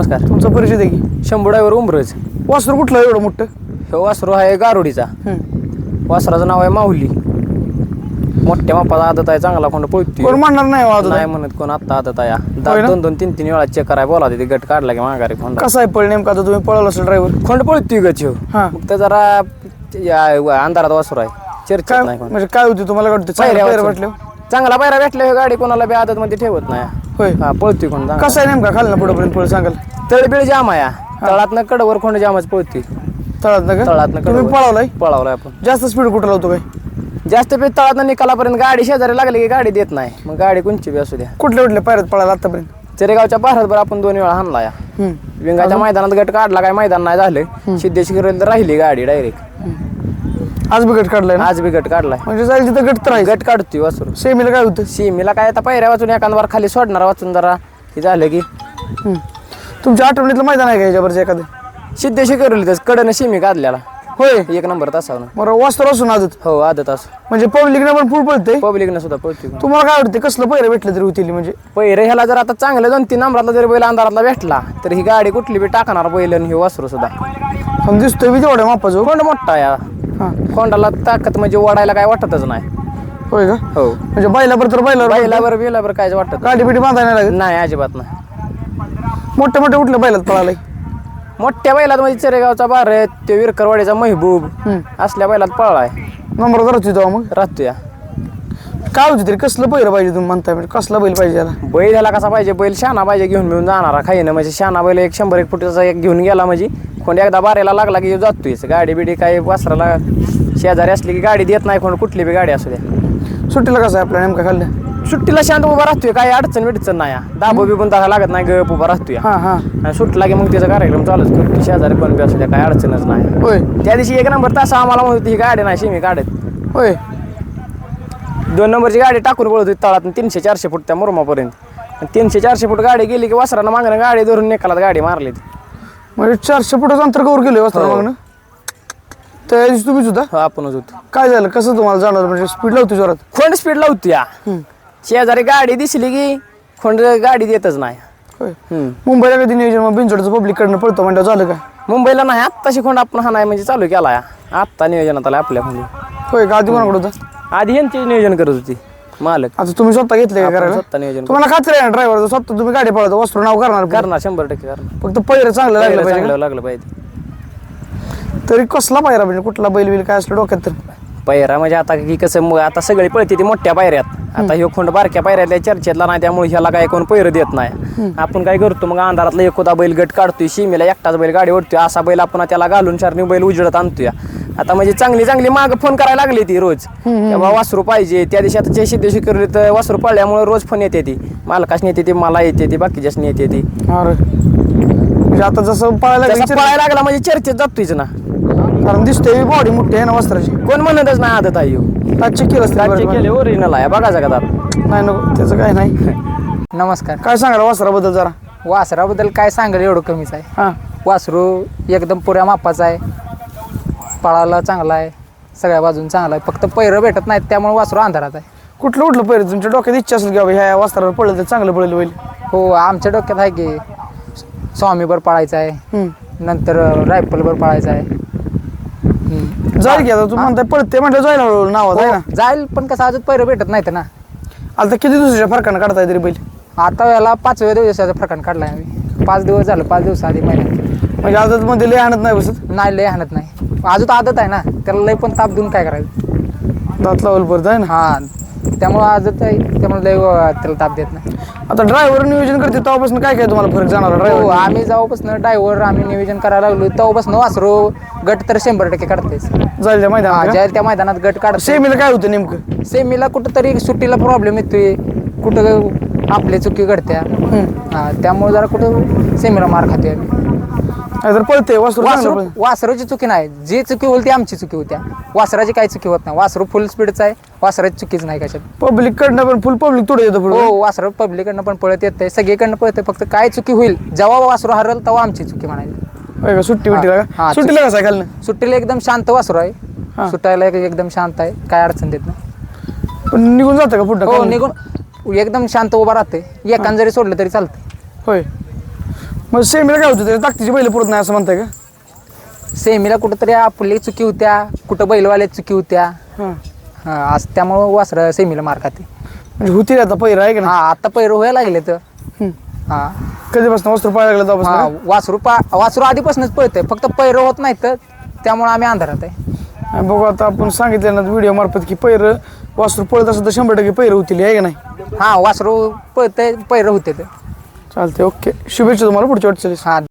नमस्कार. तुमचा परिचय दे की. शंभू ड्रायव्हर उमरज वासरू कुठलं आहे एवढं मोठं? हे वासरू आहे गारुडीचा. हम्म. वासराचं नाव आहे माऊली. मोठ्या मापाचा आदत आहे चांगला कोण पळतोय. कोण म्हणणार नाही हो नाही म्हणत कोण आता आदत आहे. होय ना? दोन दोन तीन तीन वेळा चेक कराय बोला तिथे गट काढला की माघारी खोंड कसा आहे पळ नेमका आता? तुम्ही पळवला असेल ड्रायव्हर खोंड पळतोय गच. हा. मग ते जरा या अंधारात वासरू आहे. चर्चेत काय नाही कोण. म्हणजे काय होती तुम्हाला वाटतं? चांगलं पायऱ्या पायऱ्या वाचून. वाटलं चांगला पायरा भेटला ह्यो गाडी कोणाला बी आदत मध्ये ठेवत नाही. होय. हा पळतोय कोण चांगला. कसा आहे नेमका खाल ना पुढेपर्यंत पळ सांगाल? तळबीळ जाम आहे तळातनं कडवर खोंड जामच पळतोय. तळात ना का? तळातनं तुम्ही कडवर. पळवलाय? पळावलाय आपण. जास्त स्पीड कुठं लावतो काय? जास्त पे तळात निकालापर्यंत गाडी शेजारी लागली की गाडी देत नाही. मग गाडी कोणची बी असू द्या. कुठल्या कुठल्या पायऱ्यात पळाला आतापर्यंत? चरेगावच्या भारतभर आपण दोन वेळा हाणला या. हम्म. विंगाच्या मैदानात गट काढला काय मैदान नाही झालं. सिद्धेशी तर राहिली गाडी डायरेक्ट आज बी गट काढलाय ना? आज बी गट काढलाय. म्हणजे जाईल तिथं गट तर आहे गट काढतोय वासरू. सेमीला काय होतं? सीमीला काय आता पायऱ्या वाचून एखादं खाली सोडणार वाचून जरा. हे झालं की. हम्म. तुमच्या आठवणीतलं मैदान आहे का याच्यावरचं एखादं? सिद्धेशी करवली त्याच. कडनं सीमी काढल्याला होय. एक नंबर तासावर. बरं वास्तव असून आदत. हो आदत असं. म्हणजे पब्लिकने पण फुल पळते पब्लिकनं सुद्धा पळतोय. तुम्हाला काय वाटते कसलं पहिलं भेटलं तरी होतील म्हणजे? पहिरे ह्याला जर आता चांगलं दोन तीन नंबरातला जरी बैल अंधारातला भेटला तर ही गाडी कुठली बी टाकणार बैल आणि हे वासरू सुद्धा. पण दिसतोय बी तेवढ्या मापाचं कोंड मोठा या हां. कोंडाला ताकद म्हणजे ओढायला काय वाटतच नाही. होय का? हो. म्हणजे बैलाबर तर बैलावर बैलावर बिलावर काय वाटत गाडी बिडी बांधायला लागत? नाही अजिबात नाही. मोठ्या मोठ्या कुठल्या बैलात पळालाय मोठ्या बैलात म्हणजे चरेगावचा भारत ते विरकरवाडीचा महबूब. असल्या बैलात पळलाय. नंबर करत होतो मग? राहतो या काय होती तरी? कसलं पहिलं पाहिजे तुम्ही म्हणताय म्हणजे? कसला बैल पाहिजे याला? बैल ह्याला कसा पाहिजे? बैल शाना पाहिजे घेऊन मिळून जाणारा खाईनं म्हणजे शाना बैल एक शंभर एक फुटाचा एक घेऊन गेला म्हणजे कोण एकदा बारेला लागला की जातोय. गाडी बिडी काय वासराला शेजारी असली की गाडी देत नाही कोण कुठली बी गाडी असू द्या. सुट्टीला कसं आहे आपल्या नेमका खाल्लं सुट्टीला शांत उभा राहतोय. काही अडचण बिडचण नाही. या. दाबो बिबून दाखवा लागत नाही गप उभा राहतोय. हां हां. आणि सुटला की मग त्याचा कार्यक्रम चालूच करतो शेजारी पण बी असू द्या काही अडचणच नाही. होय. त्या दिवशी एक नंबर तास आम्हाला म्हणत होती ही गाडी नाही शिमी काढत. होय. दोन नंबरची गाडी टाकून पळत होती तळात तीनशे चारशे फूट त्या मुरमापर्यंत. आणि तीनशे चारशे फूट गाडी गेली की वासरानं मागणं गाडी धरून निकालात गाडी मारली ती. म्हणजे चारशे फुटाचं अंतर कवर केलं वाजता हो. मग ना त्या दिवशी तुम्हीच होता? हो आपणच होतो. काय झालं? कसं तुम्हाला जाणवलं? म्हणजे स्पीड लावती जोरात? खोंड स्पीड लावतो या. शेजारी गाडी दिसली की खोंड गाडी देतच नाही. होय. हम्म. मुंबईला कधी नियोजन? मग बिनचोडचं पब्लिक कडनं पळतो म्हणजे झालं काय? मुंबईला नाही आत्ताशी खोंड आपण हा नाही म्हणजे चालू केला या. आत्ता नियोजनात आला आपल्या खोंडी होय का आधी कोणाकडे होता? आधी यांची नियोजन करत होती. मालक. आता तुम्ही स्वतः घेतले का आपण करायला? स्वतः नियोजन तुम्हाला खात्री आहे ड्रायव्हर स्वतः तुम्ही गाडी पळवतो वस्त्र नाव करणार. करणार शंभर टक्के करणार. फक्त पहिलं चांगलं लागलं पहिलं पाहिजे चांगलं लागलं पाहिजे. का? तरी कसला पायरा म्हणजे कुठला बैल बिल काय असलं डोक्यात तर? पायऱ्या म्हणजे आता की कसं मग आता सगळी पळते ती मोठ्या पायऱ्यात. आता ह्यो खोंड बारक्या पायऱ्यातल्या चर्चेतला नाही त्यामुळे ह्याला काय कोण पैर देत नाही. आपण काय करतो मग अंधारातला एकोदा बैल गट काढतोय शिमेला एकटाच बैल गाडी ओढतोय असा बैल आपण त्याला घालून चारणी बैल उजडत आणतोय. आता म्हणजे चांगली चांगली माग फोन करायला लागली ती रोज. तेव्हा वासरू पाहिजे त्या दिवशी आता जयशी दिवशी करले तर वासरू पळल्यामुळे रोज फोन येते ती. मालकाश येते ती मला येते ती बाकीच्याच येते ती. म्हणजे आता जसं पळायला लागला म्हणजे चर्चेत जातोयच ना. कारण दिसतोय बॉडी मोठी आहे ना वस्त्राची. कोण म्हणतच नाही आदत आहे ह्यो. आज चेक केलं असतं बरं. केले ओरिजिनल आहे का दात? नाही नको त्याचं काय नाही. नमस्कार. काय सांगाल वस्त्राबद्दल जरा? वासराबद्दल काय सांगेल एवढं कमीच आहे? हां. वासरू एकदम पुऱ्या मापाचा आहे. पळायला चांगला आहे. सगळ्या बाजून चांगला आहे. फक्त पैरं भेटत नाहीत त्यामुळे वासरू अंधारात आहे. कुठलं कुठलं पहिलं तुमच्या डोक्यात इच्छा असेल की बाबा ह्या वस्त्रावर पडलं तर चांगलं पडेल बैल हो आमच्या डोक्यात आहे की स्वामीवर पळायचं आहे. हम्म. नंतर रायफलवर पळायचं आहे. जाईल आता तू म्हणताय पडते म्हटलं जाईल हळूहळू नावात आहे ना? हो, जाईल पण कसं अजून पैरं भेटत नाहीत ना. आता किती दिवसाच्या फरकानं काढताय तरी बैल? आता याला पाचव्या दिवसाचा प्रकार काढला आम्ही. पाच दिवस झालं पाच दिवस आधी महिन्यात. म्हणजे आदत मध्ये लय आणत नाही बसत? नाही लय हाणत नाही. अजून आदत आहे ना त्याला लय पण ताप देऊन काय करायचं? दात लावल परत आहे ना? हा त्यामुळं आदत आहे त्यामुळे लय अं, त्याला ताप देत नाही. आता ड्रायव्हर नियोजन करते तेव्हापासून काय काय तुम्हाला फरक जाणार हो ड्रायव्हर आम्ही जेव्हापासून ड्रायव्हर आम्ही नियोजन करायला लागलो तेव्हापासून वासरू गट तर शंभर टक्के काढतेच. जाईल त्या हा, मैदानात ज्या त्या मैदानात गट काढते सेमीला काय होतं नेमकं? सेमीला कुठंतरी सुट्टीला प्रॉब्लेम येतोय. कुठं आपली चुकी घडत्या. हा त्यामुळे जरा कुठं सेमीला मार खातोय आम्ही. नाहीतर पळते वासरू चांगलं वासरू पळते. वासरूची चुकी नाही. जी चुकी होईल ती आमची चुकी होत्या. वासराची काही चुकी होत नाही. वासरू फुल स्पीडचा आहे. वासराची चुकीच नाही कशात. पब्लिक कडनं पण फुल पब्लिक तोडे येतं पुढे. हो वासरू पब्लिकडनं पण पळत येते सगळीकडनं पळते फक्त काय चुकी होईल जेव्हा वासरू हरल तेव्हा आमची चुकी म्हणायची. सुट्टी बिट्टी हा, का हा, सुट्टीला कसं आहे खालनं? सुट्टीला एकदम शांत वासरू हा. आहे सुटायला एक- एकदम शांत आहे. काय अडचण देत नाही. पण निघून जातं का पुढं? हो? निघून एकदम शांत उभा राहते एकान जरी सोडलं तरी चालतं होय. मग सेमीला काय होतं? त्याच्या ताकदीची बैल पुरत नाही असं म्हणताय का? सेमीला कुठंतरी आपली चुकी होत्या कुठं बैलवाल्या चुकी होत्या. हां. हा, आज त्यामुळं वासर सेमीला मार खाते. म्हणजे होती आता पहिरा आहे का हा आता पैर व्हायला लागले तर. नाही हा. कधीपासून वस्त्र पाहायला लागलं हा तेव्हापासून? वासरू पा वासरू आधीपासूनच पळतंय फक्त पैर होत नाही तर त्यामुळे आम्ही अंधारात आहे. आणि बघू आता आपण सांगितलं ना व्हिडिओ मार्फत की पैर वासरू पळत असेल तर शंभर टक्के पैर होतील आहे का नाही? हा वासरू पळतंय पैर होते तर चालते ओके. शुभेच्छा तुम्हाला पुढच्या वाटचालीस. हा.